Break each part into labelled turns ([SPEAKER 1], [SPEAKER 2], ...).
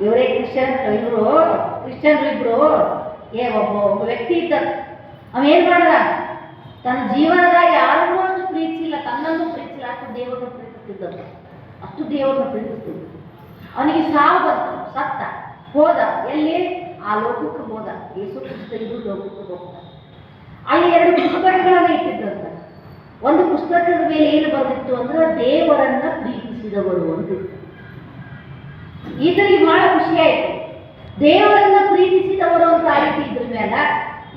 [SPEAKER 1] ಇವರೇ ಕ್ರಿಶ್ಚನ್ ಇವರು ಕ್ರಿಶ್ಚಿಯನ್ರು ಇಬ್ರು, ಏ, ಒಬ್ಬ ಒಬ್ಬ ವ್ಯಕ್ತಿ ಇದ್ದ. ಅವನು ಏನು ಮಾಡ್ದ? ತನ್ನ ಜೀವನದಾಗ ಯಾರಿಗೂ ಅಷ್ಟು ಪ್ರೀತಿಸಿಲ್ಲ ತನ್ನನ್ನು ಪ್ರೀತಿಸಿಲ್ಲ, ಅಷ್ಟು ದೇವರನ್ನು ಪ್ರೀತಿಸ್ತಿದ್ದ ಅಷ್ಟು ದೇವರನ್ನು ಪ್ರೀತಿಸ್ತಿದ್ದ ಅವನಿಗೆ ಸಾವು ಬಂತು, ಸತ್ತ, ಹೋದ. ಎಲ್ಲಿ? ಆ ಲೋಕಕ್ಕೆ ಹೋದ. ಯೇಸು ಕ್ರಿಸ್ತ ಲೋಕಕ್ಕೆ ಹೋಗ್ತ ಅಲ್ಲಿ ಎರಡು ಪುಸ್ತಕಗಳನ್ನು ಇಟ್ಟಿದ್ದಂತ ಒಂದು ಪುಸ್ತಕದ ಮೇಲೆ ಏನು ಬಂದಿತ್ತು ಅಂದ್ರೆ, ದೇವರನ್ನ ಪ್ರೀತಿಸಿದವರು ಅಂತ ಇತ್ತು. ಇದರಲ್ಲಿ ಬಹಳ ಖುಷಿ ಆಯ್ತು. ದೇವರನ್ನ ಪ್ರೀತಿಸಿದವರು ಅಂತ ಆಯ್ತು ಇದ್ರ ಮೇಲೆ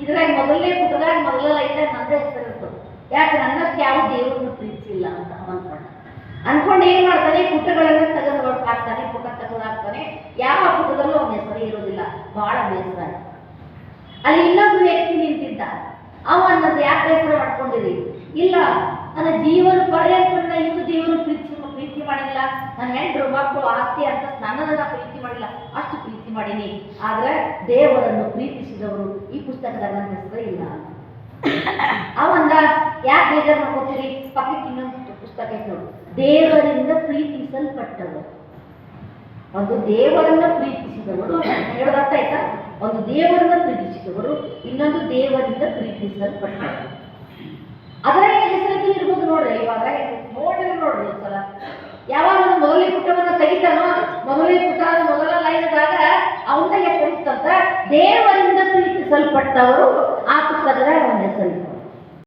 [SPEAKER 1] ಇದ್ರಾಗ ಮೊದಲನೇ ಪುಟದಾಗ ಮೊದಲ ಲೈನ್ದಾಗ ನಂದೇ ಹೆಸರು ಇರ್ತದೆ ಯಾಕೆ ನನ್ನಷ್ಟು ಯಾವ ದೇವರನ್ನು ಪ್ರೀತಿಸಿಲ್ಲ ಅಂತ ಅನ್ಕೊಂಡ. ಅನ್ಕೊಂಡು ಏನ್ ಮಾಡ್ತಾನೆ? ಪುಟಗಳನ್ನ ತೆಗೆದು ಹೊರಟಾಕ್ತಾನೆ ಪುಟ ತೆಗೆದಾಕ್ತಾನೆ ಯಾವ ಪುಟದಲ್ಲೂ ಅವನ ಹೆಸರು ಇರೋದಿಲ್ಲ. ಬಹಳ ಬೇಸರ ಅಲ್ಲಿ ಇನ್ನೊಬ್ಬ ವ್ಯಕ್ತಿ ನಿಂತಿದ್ದ. ಅವ ಅನ್ನೋದು ಯಾಕೆ ಬೇಸರ ಮಾಡ್ಕೊಂಡಿರಿ? ಇಲ್ಲ, ನನ್ನ ಜೀವನ ನನ್ನ ಇಷ್ಟು ದೇವರು ಪ್ರೀತಿ ಪ್ರೀತಿ ಮಾಡಿಲ್ಲ ನನ್ನ ಹೆಂಡರು ಮಕ್ಕಳು ಆಸ್ತಿ ಅಂತ ನನ್ನನ್ನ ಪ್ರೀತಿ ಮಾಡಿಲ್ಲ. ಅಷ್ಟು ಪ್ರೀತಿ ಮಾಡೀನಿ. ಆದ್ರೆ ದೇವರನ್ನು ಪ್ರೀತಿಸಿದವರು ಈ ಪುಸ್ತಕದ ನನ್ನ ಹೆಸರು ಇಲ್ಲ. ಅವಂದ ಯಾಕೆ ಬೇಜಾರು ಮಾಡ್ಕೋತೀರಿ? ಪಕ್ಕಕ್ಕೆ ಇನ್ನೊಂದು ಪುಸ್ತಕ ಇತ್ತು ದೇವರಿಂದ ಪ್ರೀತಿಸಲ್ಪಟ್ಟವರು. ಒಂದು ದೇವರನ್ನ ಪ್ರೀತಿಸಿದವರು ಹೇಳೋದು ಅರ್ಥ ಆಯ್ತಾ? ಒಂದು ದೇವರನ್ನ ಪ್ರೀತಿಸಿದವರು, ಇನ್ನೊಂದು ದೇವರಿಂದ ಪ್ರೀತಿಸಲ್ಪಟ್ಟವರು. ಅದರ ಹೆಸರಲ್ಲಿ ಇರ್ಬೋದು ನೋಡ್ರಿ, ಇವಾಗ ನೋಡ್ರಿ ನೋಡ್ರಿ ಒಂದ್ಸಲ ಯಾವಾಗ ಒಂದು ಮೊದಲನೇ ಪುಟವನ್ನ ತೆಗಿತಾನೋ ಮೊದಲನೇ ಪುಟದ ಮೊದಲ ಲೈನ್ದಾಗ ಅವನ ಹೆಸರಿತ್ತಂತ ದೇವರಿಂದ ಪ್ರೀತಿಸಲ್ಪಟ್ಟವರು ಆ ಪುಸ್ತಕದ ಒಂದು ಹೆಸರಿತ್ತು